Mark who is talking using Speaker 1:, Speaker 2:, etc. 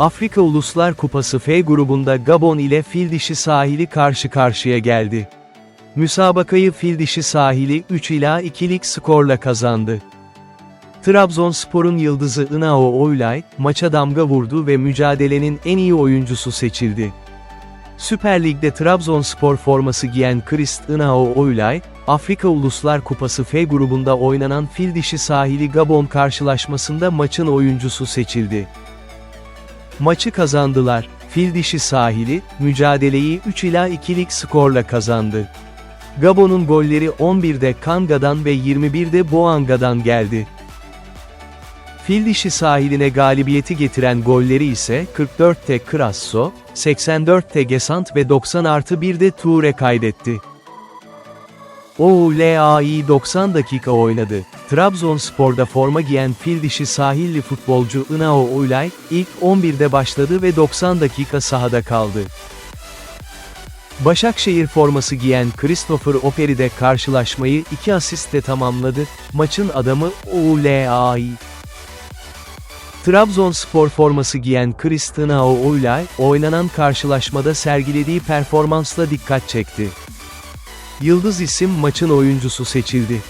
Speaker 1: Afrika Uluslar Kupası F grubunda Gabon ile Fildişi sahili karşı karşıya geldi. Müsabakayı Fildişi sahili 3 ila 2'lik skorla kazandı. Trabzonspor'un yıldızı Inao Oylay, maça damga vurdu ve mücadelenin en iyi oyuncusu seçildi. Süper Lig'de Trabzonspor forması giyen Christ Inao Oylay, Afrika Uluslar Kupası F grubunda oynanan Fildişi sahili Gabon karşılaşmasında maçın oyuncusu seçildi. Maçı kazandılar. Fildişi sahili, mücadeleyi 3 ila 2'lik skorla kazandı. Gabon'un golleri 11'de Kanga'dan ve 21'de Boanga'dan geldi. Fildişi sahiline galibiyeti getiren golleri ise 44'te Krasso, 84'te Gesant ve 90 artı 1'de Toure kaydetti. OULAI 90 dakika oynadı. Trabzonspor'da forma giyen Fildişi sahilli futbolcu Inao Oylay, ilk 11'de başladı ve 90 dakika sahada kaldı. Başakşehir forması giyen Christopher Operi de karşılaşmayı 2 asistle tamamladı, maçın adamı OULAI. Trabzonspor forması giyen Kristinao Oylay, oynanan karşılaşmada sergilediği performansla dikkat çekti. Yıldız isim maçın oyuncusu seçildi.